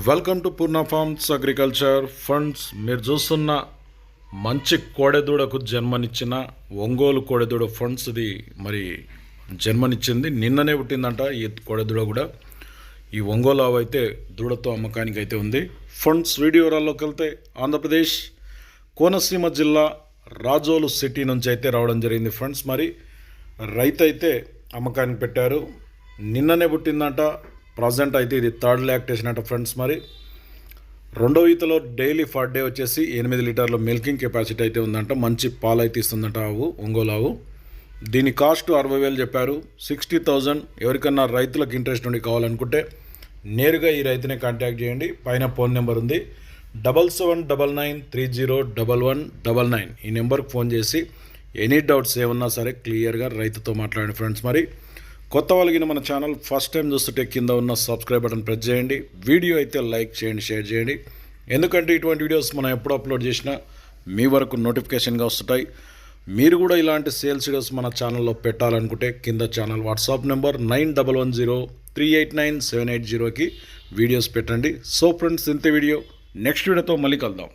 Welcome to Poorna farms agriculture funds మీరు చూస్తున్న మంచి కోడెదూడకు జన్మనిచ్చిన ఒంగోలు కోడెదూడ ఫండ్స్ ఇది మరి జన్మనిచ్చింది. నిన్ననే పుట్టిందంట ఈ కోడెదూడ కూడా. ఈ ఒంగోలు అయితే దూడతో అమ్మకానికి అయితే ఉంది ఫండ్స్ వీడియోరాల్లోకి వెళ్తే ఆంధ్రప్రదేశ్ కోనసీమ జిల్లా రాజోలు సిటీ నుంచి అయితే రావడం జరిగింది ఫ్రెండ్స్ మరి రైతు అయితే అమ్మకానికి పెట్టారు. నిన్ననే పుట్టిందంట ప్రజెంట్ అయితే ఇది థర్డ్ లాక్టేషన్ అంట ఫ్రెండ్స్ మరి. రెండో ఈతలో డైలీ ఫర్ డే వచ్చేసి ఎనిమిది లీటర్ల మిల్కింగ్ కెపాసిటీ అయితే ఉందంట. మంచి పాలు అయితే ఇస్తుందంట ఆవు ఒంగోలు ఆవు. దీని కాస్ట్ అరవై వేలు చెప్పారు. సిక్స్టీ థౌజండ్ ఎవరికన్నా రైతులకు ఇంట్రెస్ట్ ఉండి కావాలనుకుంటే నేరుగా ఈ రైతునే కాంటాక్ట్ చేయండి. పైన ఫోన్ నెంబర్ ఉంది. Double seven double nine three zero double one double nine ఈ నెంబర్కి ఫోన్ చేసి ఎనీ డౌట్స్ ఏమన్నా సరే క్లియర్గా రైతుతో మాట్లాడండి ఫ్రెండ్స్ మరి. కొత్త వాళ్ళకి మన ఛానల్ ఫస్ట్ టైం చూస్తుంటే కింద ఉన్న సబ్స్క్రైబ్ బటన్ ప్రెస్ చేయండి. వీడియో అయితే లైక్ చేయండి షేర్ చేయండి. ఎందుకంటే ఇటువంటి వీడియోస్ మనం ఎప్పుడు అప్లోడ్ చేసినా మీ వరకు నోటిఫికేషన్గా వస్తుంటాయి. మీరు కూడా ఇలాంటి సేల్స్ వీడియోస్ మన ఛానల్లో పెట్టాలనుకుంటే కింద channel WhatsApp number nine double one zero three eight nine seven eight జీరోకి వీడియోస్ పెట్టండి. సో ఫ్రెండ్స్ ఇంత వీడియో. నెక్స్ట్ వీడియోతో మళ్ళీ కలుద్దాం.